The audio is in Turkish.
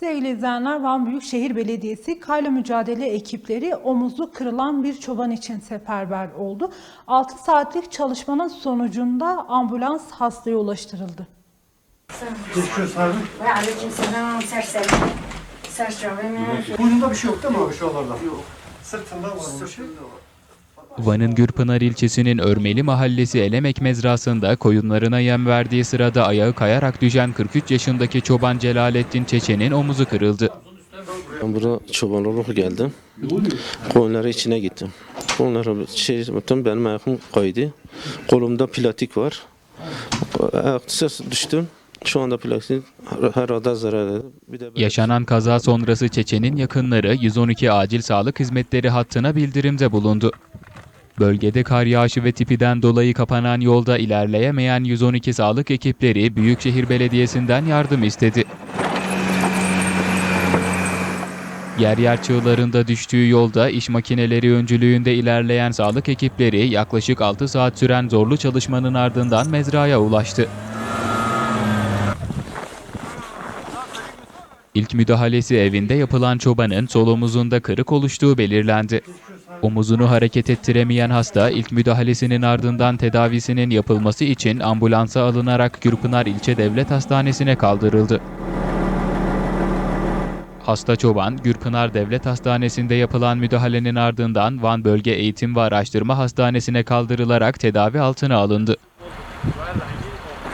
Sevgili izleyenler, Van Büyükşehir Belediyesi kayla mücadele ekipleri omuzu kırılan bir çoban için seferber oldu. 6 saatlik çalışmanın sonucunda ambulans hastaya ulaştırıldı. Geçiyoruz abi. Ve aleyküm selam serseri. Serçaveme. Boynunda bir şey yok değil mi abi şu? Yok. Sırtında var bir şey. Van'ın Gürpınar ilçesinin Örmeli mahallesi Elemek mezrasında koyunlarına yem verdiği sırada ayağı kayarak düşen 43 yaşındaki çoban Celalettin Çeçen'in omuzu kırıldı. Ben burada çoban olarak geldim. Koyunları içine gittim. Koyunları şey yaptım, benim ayağım kaydı. Kolumda platik var. Ayak ses düştüm. Şu anda platik herhalde zarar edildi. Bir de böyle- Yaşanan kaza sonrası Çeçen'in yakınları 112 acil sağlık hizmetleri hattına bildirimde bulundu. Bölgede kar yağışı ve tipiden dolayı kapanan yolda ilerleyemeyen 112 sağlık ekipleri Büyükşehir Belediyesi'nden yardım istedi. Yer yer çığlarında düştüğü yolda iş makineleri öncülüğünde ilerleyen sağlık ekipleri yaklaşık 6 saat süren zorlu çalışmanın ardından mezraya ulaştı. İlk müdahalesi evinde yapılan çobanın sol omuzunda kırık oluştuğu belirlendi. Omuzunu hareket ettiremeyen hasta ilk müdahalesinin ardından tedavisinin yapılması için ambulansa alınarak Gürpınar İlçe Devlet Hastanesi'ne kaldırıldı. Hasta çoban, Gürpınar Devlet Hastanesi'nde yapılan müdahalenin ardından Van Bölge Eğitim ve Araştırma Hastanesi'ne kaldırılarak tedavi altına alındı.